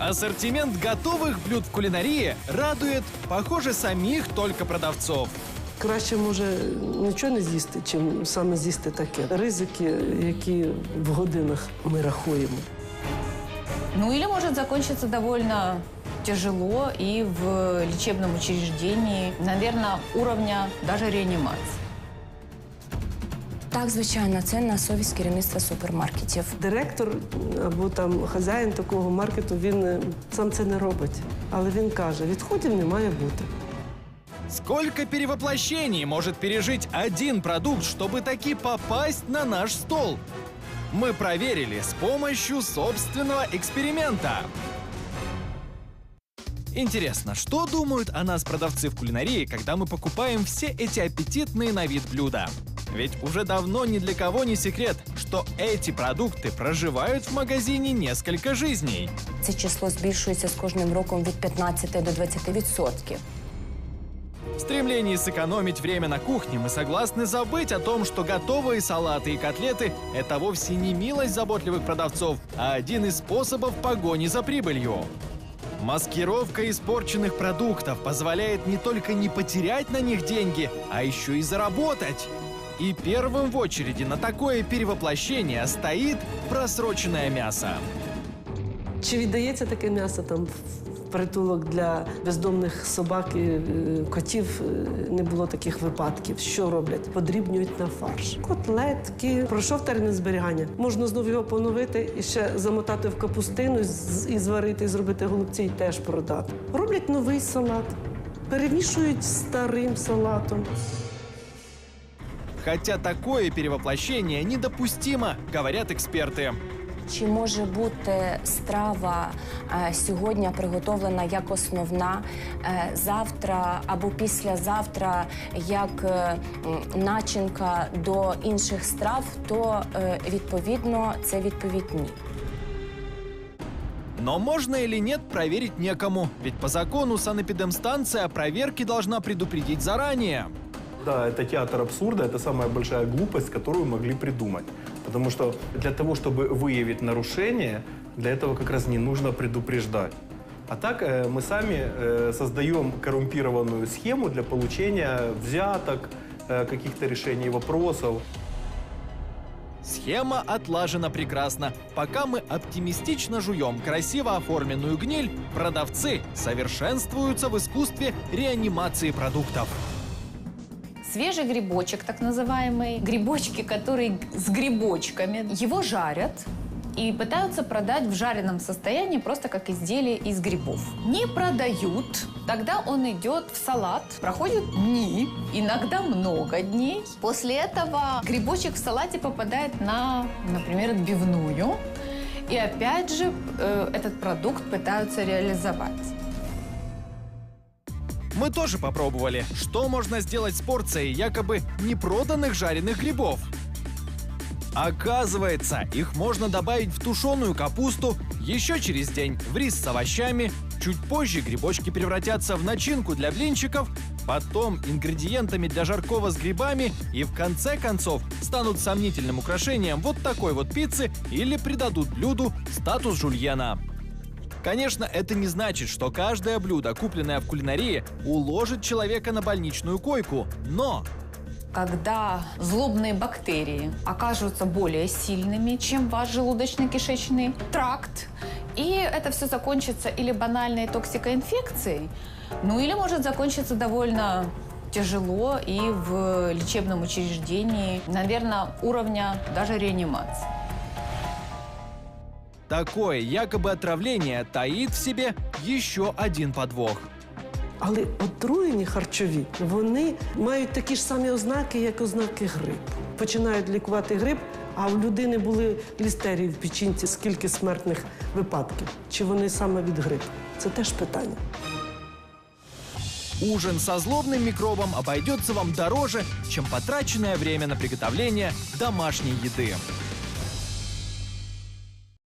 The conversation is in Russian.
Ассортимент готовых блюд в кулинарии радует, похоже, самих только продавцов. Краще може нічого не з'їсти, чим саме з'їсти таке. Ризики, які в годинах ми рахуємо. Ну или может закончиться довольно тяжело и в лечебном учреждении, наверное, уровня даже реанимации. Так, звичайно, це на совість керівництва супермаркетів. Директор або там хазяїн такого маркету він е, сам це не робить. Але він каже: відходів не має бути. Сколько перевоплощений может пережить один продукт, чтобы таки попасть на наш стол? Мы проверили с помощью собственного эксперимента. Интересно, что думают о нас продавцы в кулинарии, когда мы покупаем все эти аппетитные на вид блюда? Ведь уже давно ни для кого не секрет, что эти продукты проживают в магазине несколько жизней. Це число збільшується з кожним роком від 15 до 20 відсотків. В стремлении сэкономить время на кухне мы согласны забыть о том, что готовые салаты и котлеты – это вовсе не милость заботливых продавцов, а один из способов погони за прибылью. Маскировка испорченных продуктов позволяет не только не потерять на них деньги, а еще и заработать. И первым в очереди на такое перевоплощение стоит просроченное мясо. Чи віддається таке м'ясо там притулок для бездомних собак і е, котів? Е, Не було таких випадків. Що роблять? Подрібнюють на фарш. Котлетки. Пройшов термін зберігання. Можна знову його поновити і ще замотати в капустину і зварити, і зробити голубці і теж продати. Роблять новий салат, перемішують старим салатом. Хотя такое перевоплощение недопустимо, говорят эксперты. Чи може бути страва е, сьогодні приготовлена як основна, е, завтра або післязавтра як е, м, начинка до інших страв, то е, відповідно це відповідь ні. Но можно или нет, проверить некому. Ведь по закону санэпидемстанция о проверке должна предупредить заранее. Да, это театр абсурда, это самая большая глупость, которую могли придумать. Потому что для того, чтобы выявить нарушение, для этого как раз не нужно предупреждать. А так э, мы сами э, создаем коррумпированную схему для получения взяток, э, каких-то решений вопросов. Схема отлажена прекрасно. Пока мы оптимистично жуем красиво оформленную гниль, продавцы совершенствуются в искусстве реанимации продуктов. Свежий грибочек, так называемый, грибочки, которые с грибочками, его жарят и пытаются продать в жареном состоянии просто как изделие из грибов. Не продают, тогда он идет в салат, проходят дни, иногда много дней. После этого грибочек в салате попадает на, например, отбивную, и опять же э, этот продукт пытаются реализовать. Мы тоже попробовали, что можно сделать с порцией якобы непроданных жареных грибов. Оказывается, их можно добавить в тушеную капусту, еще через день в рис с овощами, чуть позже грибочки превратятся в начинку для блинчиков, потом ингредиентами для жаркого с грибами и в конце концов станут сомнительным украшением вот такой вот пиццы или придадут блюду статус жульена. Конечно, это не значит, что каждое блюдо, купленное в кулинарии, уложит человека на больничную койку. Но когда злобные бактерии окажутся более сильными, чем ваш желудочно-кишечный тракт, и это все закончится или банальной токсикоинфекцией, ну или может закончиться довольно тяжело и в лечебном учреждении, наверное, уровня даже реанимации. такое якобы отравление таит в себе еще один подвох. Але отруєні харчові вони мають такі ж самі ознаки, як ознаки грипу. Починають лікувати грип, а в людини були лістерії в печінці. Скільки смертних випадків? Чи вони саме від грипу? Це теж питання. Ужин со злобным микробом обойдется вам дороже, чем потраченное время на приготовление домашней еды.